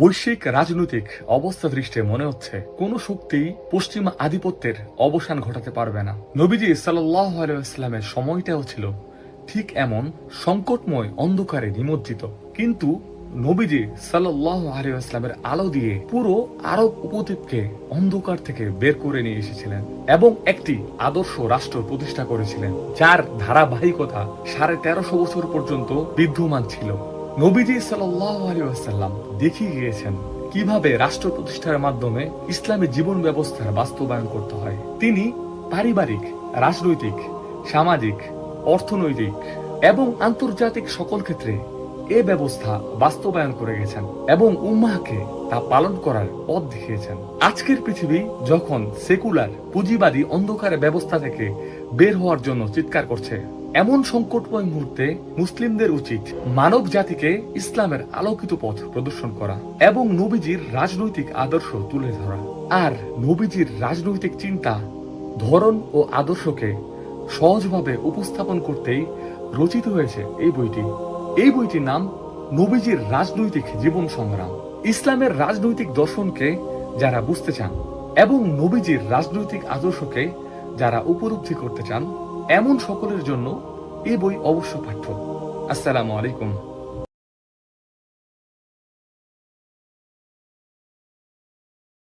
বৈশ্বিক রাজনৈতিক অবস্থা দৃষ্টে মনে হচ্ছে কোন শক্তি পশ্চিমা আধিপত্যের অবসান ঘটাতে পারবে না। নবীজি সাল্লাহ সময়টাও ছিল ঠিক এমন সংকটময় অন্ধকারে নিমজ্জিত। কিন্তু নবীজি সাল্লাহ আলাইস্লামের আলো দিয়ে পুরো আরব উপদ্বীপকে অন্ধকার থেকে বের করে নিয়ে এসেছিলেন এবং একটি আদর্শ রাষ্ট্র প্রতিষ্ঠা করেছিলেন, যার ধারাবাহিকতা সাড়ে তেরোশো বছর পর্যন্ত বিদ্যমান ছিল। নবীজি আলিয়াল্লাম দেখিয়ে গিয়েছেন কীভাবে রাষ্ট্র প্রতিষ্ঠার মাধ্যমে ইসলামী জীবন ব্যবস্থার বাস্তবায়ন করতে হয়। তিনি পারিবারিক, রাজনৈতিক, সামাজিক, অর্থনৈতিক এবং আন্তর্জাতিক সকল ক্ষেত্রে এ ব্যবস্থা বাস্তবায়ন করে গেছেন এবং উম্মাহকে তা পালন করার পথ দেখিয়েছেন। আজকের পৃথিবী যখন সেকুলার, পুঁজিবাদী অন্ধকার ব্যবস্থা থেকে বের হওয়ার জন্য চিৎকার করছে এমন সংকটময় মুহূর্তে মুসলিমদের উচিত মানব জাতিকে ইসলামের আলোকিত পথ প্রদর্শন করা এবং নবীজির রাজনৈতিক আদর্শ তুলে ধরা। আর নবীজির রাজনৈতিক চিন্তা, ধরন ও আদর্শকে সহজভাবে উপস্থাপন করতেই রচিত হয়েছে এই বইটি। এই বইটির নাম নবীজির রাজনৈতিক জীবন সংগ্রাম। ইসলামের রাজনৈতিক দর্শনকে যারা বুঝতে চান এবং নবীজির রাজনৈতিক আদর্শকে যারা উপলব্ধি করতে চান এমন সকলের জন্য এ বই অবশ্য পাঠ্য। আসসালামু আলাইকুম।